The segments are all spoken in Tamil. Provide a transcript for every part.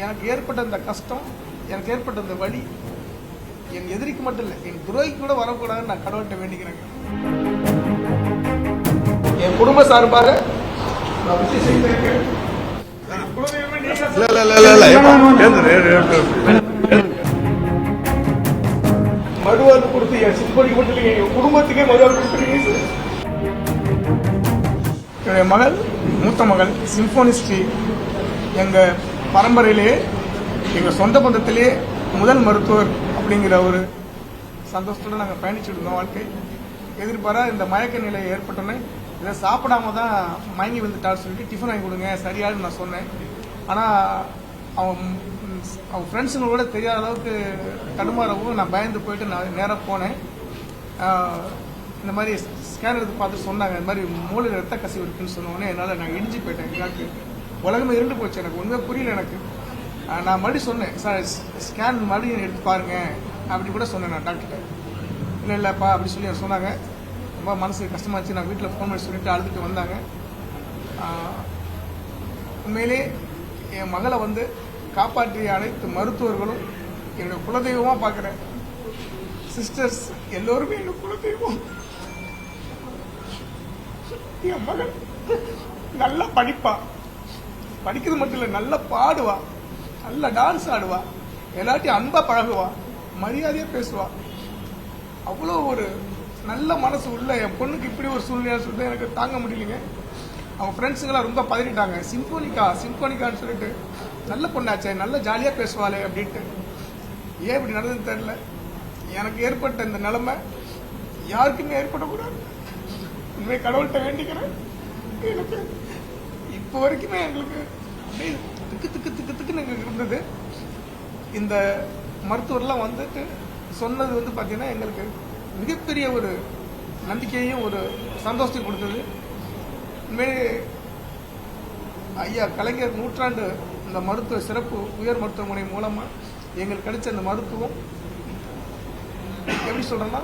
எனக்கு ஏற்பட்ட இந்த கஷ்டம் எனக்கு ஏற்பட்ட இந்த வலி என் எதிரிக்கு மட்டும் இல்லை என் துரோகிக்கு கூட வரக்கூடாதுன்னு நான் கடவுள்கிட்ட வேண்டிக்கிறேங்க என் குடும்ப சார்பாக நான் விஷயம் செய்திருக்கேன். மறுவாழ்வு கொடுத்து என் சிம்படிக்கு மட்டும் இல்லைங்க என் குடும்பத்துக்கே மறுவாழ்வு கொடுத்துருக்கீங்க. என்னுடைய மகள் மூத்த மகள் சிம்போனிஸ்ட்ரி எங்கள் பரம்பரையிலே எங்கள் சொந்த பந்தத்திலே முதல் மருத்துவர் அப்படிங்கிற ஒரு சந்தோஷத்தோடு நாங்கள் பயணிச்சுட்டு இருந்தோம் வாழ்க்கை. எதிர்பாரா இந்த மயக்க நிலை ஏற்பட்டோன்னே இதை சாப்பிடாம தான் மயங்கி வந்துட்டான்னு சொல்லிட்டு டிஃபன் வாங்கி கொடுங்க சரியான்னு நான் சொன்னேன். ஆனால் அவன் அவன் ஃப்ரெண்ட்ஸுங்க கூட தெரியாத அளவுக்கு தடுமாறவும் நான் பயந்து போயிட்டு நான் நேராக போனேன். இந்த மாதிரி ஸ்கேன் எடுத்து பார்த்து சொன்னாங்க இந்த மாதிரி மூளை ரத்த கசிவு இருக்குன்னு சொன்னோடனே என்னால் நான் இடிஞ்சு போயிட்டேன் எனக்கு உலகமே இருண்டு போச்சு. எனக்கு ஒன்றுமே புரியல எனக்கு. நான் மறுபடியும் சொன்னேன் சார் ஸ்கேன் மறுபடியும் எடுத்து பாருங்க. அப்படி கூட சொன்னேன் நான் டாக்டர்கிட்ட இல்லை இல்லைப்பா அப்படி சொல்லி சொன்னாங்க. ரொம்ப மனசு கஷ்டமாக இருந்துச்சு. நான் வீட்டில் ஃபோன் பண்ணி சொல்லிட்டு அழுதுட்டு வந்தாங்க. உண்மையிலே என் மகளை வந்து காப்பாற்றிய அனைத்து மருத்துவர்களும் என்னுடைய குலதெய்வமாக பார்க்குறேன். சிஸ்டர்ஸ் எல்லோருமே என்னோட குலதெய்வம். என் மகள் நல்லா படிப்பாள் படிக்கிறது மட்டும் இல்லை நல்லா பாடுவா. நல்லா டான்ஸ் ஆடுவா. எல்லாத்தையும் அன்பா பழகுவா. மரியாதையா பேசுவா. அவ்வளோ ஒரு நல்ல மனசு உள்ள என் பொண்ணுக்கு இப்படி ஒரு சூழ்நிலை சொல்லிட்டு எனக்கு தாங்க முடியலைங்க. அவங்க ஃப்ரெண்ட்ஸுங்களாம் ரொம்ப பதறிட்டாங்க. சிம்போனிக்கா சிம்போனிக்கான்னு சொல்லிட்டு நல்ல பொண்ணாச்சே நல்ல ஜாலியாக பேசுவாளே அப்படின்ட்டு. ஏன் இப்படி நடந்ததுன்னு தெரில எனக்கு ஏற்பட்ட இந்த நிலைமை யாருக்குமே ஏற்படக்கூடாது. இனிமே கடவுள்கிட்ட வேண்டிக்கிறேன். எனக்கு இப்போ வரைக்குமே எங்களுக்கு அப்படியே திக்கு திக்கு திக்கு திக்குன்னு எங்களுக்கு இருந்தது. இந்த மருத்துவர்லாம் வந்துட்டு சொன்னது வந்து பார்த்தீங்கன்னா எங்களுக்கு மிகப்பெரிய ஒரு நம்பிக்கையும் ஒரு சந்தோஷத்தையும் கொடுத்தது. உண்மையிலே ஐயா கலைஞர் நூற்றாண்டு இந்த மருத்துவ சிறப்பு உயர் மருத்துவமனை மூலமாக எங்களுக்கு கிடைச்ச இந்த மருத்துவம் எப்படி சொல்கிறேன்னா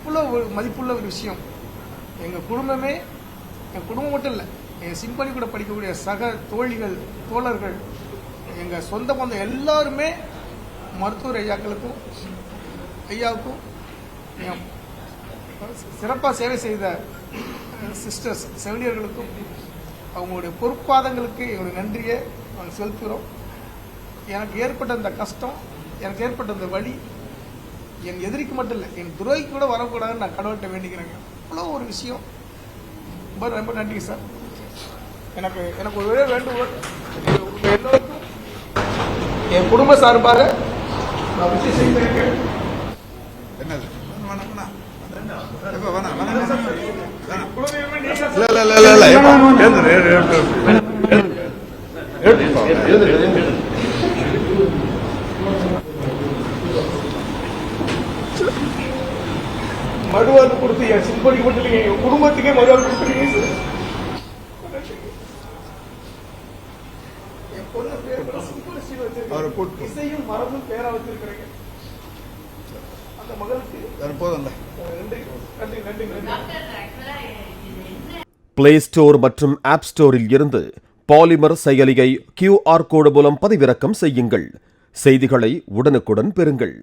இவ்வளோ ஒரு மதிப்புள்ள ஒரு விஷயம். எங்கள் குடும்பமே என் குடும்பம் மட்டும் இல்லை என் சிம்பனி கூட படிக்கக்கூடிய சக தோழிகள் தோழர்கள் எங்கள் சொந்த பந்தம் எல்லாருமே மருத்துவர் ஐயாக்களுக்கும் ஐயாவுக்கும் என் சிறப்பாக சேவை செய்த சிஸ்டர்ஸ் செவிலியர்களுக்கும் அவங்களுடைய பொறுப்பாதங்களுக்கு எங்களுடைய நன்றியை நாங்கள் செலுத்துகிறோம். எனக்கு ஏற்பட்ட இந்த கஷ்டம் எனக்கு ஏற்பட்ட இந்த வழி என் எதிரிக்கு மட்டும் இல்லை என் துரோகிக்கு கூட வரக்கூடாதுன்னு நான் கடவுள்கிட்ட வேண்டிக்கிறேங்க. அவ்வளோ ஒரு விஷயம். ரொம்ப ரொம்ப நன்றி சார். எனக்கு எனக்கு ஒரு வேண்டுகோள். எல்லோருக்கும் என் குடும்ப சார்பாக நான் விஷயம் செய்திருக்கேன் என்னது? வேணாம், மறுவாழ்வு கொடுத்து என் சிம்படிக்கு மட்டும் இல்லைங்க என் குடும்பத்துக்கே மறுவாழ்வு கொடுத்துருக்கீங்க சார். இசையும் மரபும் பேரா வச்சிருக்கிறீங்க. அந்த மகளுக்கு நன்றி. நன்றி நன்றி நன்றி. பிளே ஸ்டோர் மற்றும் ஆப் ஸ்டோரில் இருந்து பாலிமர் செயலியை கியூஆர் கோடு மூலம் பதிவிறக்கம் செய்யுங்கள். செய்திகளை உடனுக்குடன் பெறுங்கள்.